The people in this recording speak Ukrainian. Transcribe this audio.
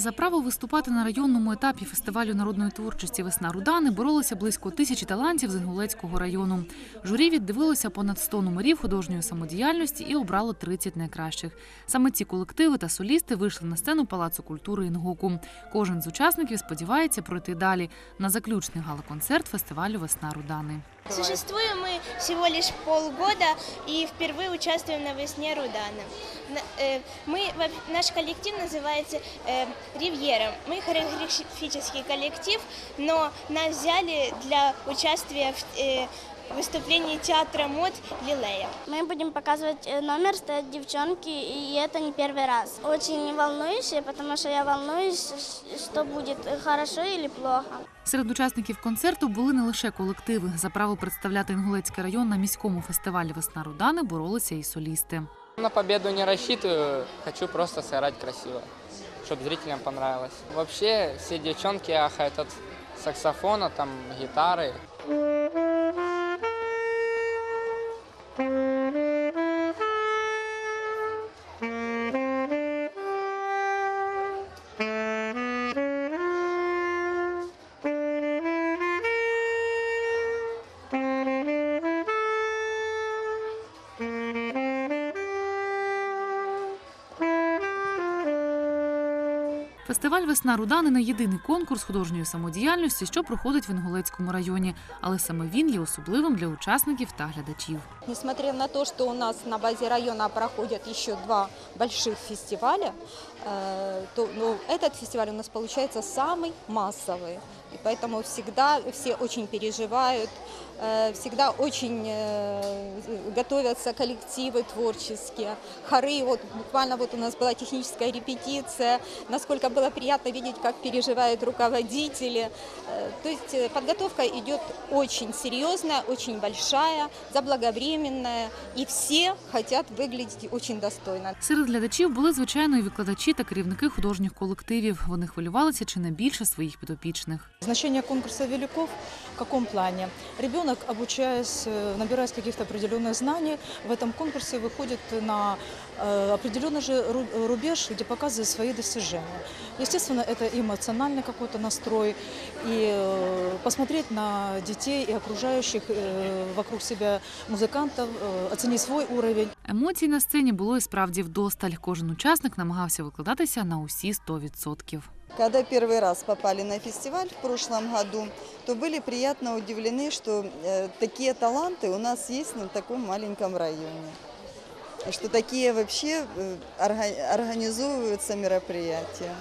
За право виступати на районному етапі фестивалю народної творчості Весна Рудани боролися близько тисячі талантів з Інгулецького району. Журі віддивилося понад 100 номерів художньої самодіяльності і обрало 30 найкращих. Саме ці колективи та солісти вийшли на сцену Палацу культури Інгоку. Кожен з учасників сподівається пройти далі на заключний гала-концерт фестивалю Весна Рудани. Существуем мы всего лишь полгода и впервые участвуем на весне Рудана. На- э, Мы, во- наш коллектив называется э, «Ривьера». Мы хореографический коллектив, но нас взяли для участия в э, выступлении театра мод «Лилея». Мы будем показывать э, номер «Стоят девчонки», и это не первый раз. Очень волнующе, потому что я волнуюсь, ш- что будет э, хорошо или плохо. Серед учасників концерту були не лише колективи. За право представляти Інгулецький район на міському фестивалі Весна Рудани боролися і солісти. На победу не рассчитываю, хочу просто сыграть красиво, чтобы зрителям понравилось. Вообще все девчонки ахают от саксофона, там гитары. Mm-hmm. Фестиваль Весна Рудани не єдиний конкурс художньої самодіяльності, що проходить в Інгулецькому районі, але саме він є особливим для учасників та глядачів. Несмотря на то, что у нас на базе района проходят еще два больших фестиваля, э, то ну, этот фестиваль у нас получается самый массовый. И поэтому всегда все очень переживают, э, всегда очень э, готовятся коллективы творческие, хоры. Вот буквально вот у нас была техническая репетиция. Насколько было приятно видеть, как переживают руководители. Э, То есть э, подготовка идет очень серьезная, очень большая, заблаговременная, и все хотят выглядеть очень достойно. Серед глядачів були звичайно і викладачі та керівники художніх колективів. Вони хвилювалися чи не більше своїх підопічних. Значение конкурса великов в каком плане? Ребенок, обучаясь, э, набираясь каких-то определенных знаний, в этом конкурсе выходит на э, определенный же ру- рубеж, где показывает свои достижения. Естественно, это эмоциональный какой-то настрой, и э, посмотреть на детей и окружающих э, вокруг себя музыкантов, э, оценить свой уровень. Емоцій на сцені було і справді вдосталь. Кожен учасник намагався викладатися на усі 100%. Когда первый раз попали на фестиваль в прошлом году, то были приятно удивлены, что э, такие таланты у нас есть на таком маленьком районе. Что такие вообще э, орга- организовываются мероприятия.